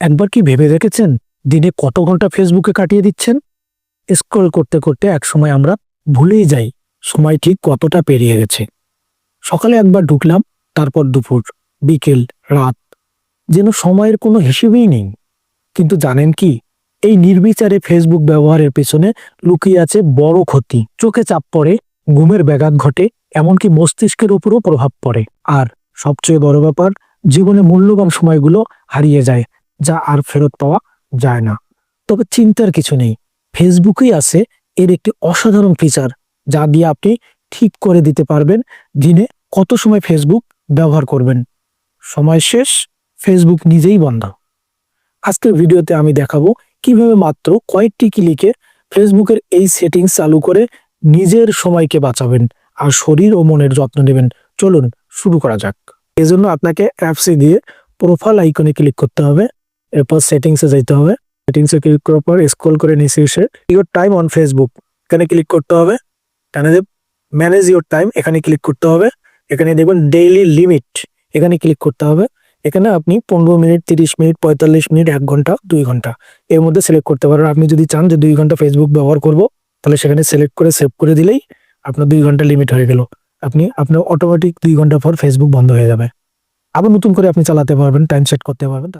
একবার কি ভেবে দেখেছেন? দিনে কত ঘণ্টা ফেসবুকে কাটিয়ে দিচ্ছেন? স্ক্রল করতে করতে এক সময় আমরা ভুলেই যাই, সময় ঠিক কতটা পেরিয়ে গেছে। সকালে একবার ঢুকলাম, তারপর দুপুর, বিকেল, রাত, যেন সময়ের কোনো হিসেবেই নেই। কিন্তু জানেন কি? এই নির্বিচারে ফেসবুক ব্যবহারের পেছনে লুকিয়ে আছে বড় ক্ষতি। চোখে চাপ পড়ে, ঘুমের ব্যাঘাত ঘটে, এমনকি মস্তিষ্কের উপরও প্রভাব পড়ে। আর সবচেয়ে বড় ব্যাপার, জীবনে মূল্যবান সময়গুলো হারিয়ে যায়। যা আর ফেরত পাওয়া যায় না। তবে চিন্তার কিছু নেই। ফেসবুকেই আছে এর একটি অসাধারণ ফিচার যা দিয়ে আপনি ঠিক করে দিতে পারবেন দিনে কত সময় ফেসবুক ব্যবহার করবেন। সময় শেষ, ফেসবুক নিজেই বন্ধ। আজকের ভিডিওতে আমি দেখাবো কীভাবে মাত্র কয়েকটি ক্লিকে ফেসবুকের এই সেটিংস চালু করে নিজের সময়কে বাঁচাবেন আর শরীর ও মনের যত্ন নেবেন। চলুন শুরু করা যাক। এজন্য আপনাকে অ্যাপসে দিয়ে প্রোফাইল আইকনে ক্লিক করতে হবে। এরপর সেটিংসে যাইতে হবে। সেটিংসে ক্লিক করার পর স্ক্রল করে নিচে এসে ইওর টাইম অন ফেসবুক এখানে ক্লিক করতে হবে। এখানে ম্যানেজ ইওর টাইম এখানে ক্লিক করতে হবে। এখানে দেখবেন ডেইলি লিমিট এখানে ক্লিক করতে হবে। এখানে আপনি পনেরো মিনিট, তিরিশ মিনিট, পঁয়তাল্লিশ মিনিট, এক ঘণ্টা, দুই ঘণ্টা এর মধ্যে সিলেক্ট করতে পারেন। আপনি যদি চান যে দুই ঘণ্টা ফেসবুক ব্যবহার করব, তাহলে সেখানে সিলেক্ট করে সেভ করে দিলেই আপনার দুই ঘণ্টা লিমিট হয়ে গেল। আপনি, আপনার অটোমেটিক দুই ঘণ্টা পর ফেসবুক বন্ধ হয়ে যাবে। আবার নতুন করে আপনি চালাতে পারবেন টাইম সেট করতে পারবেন।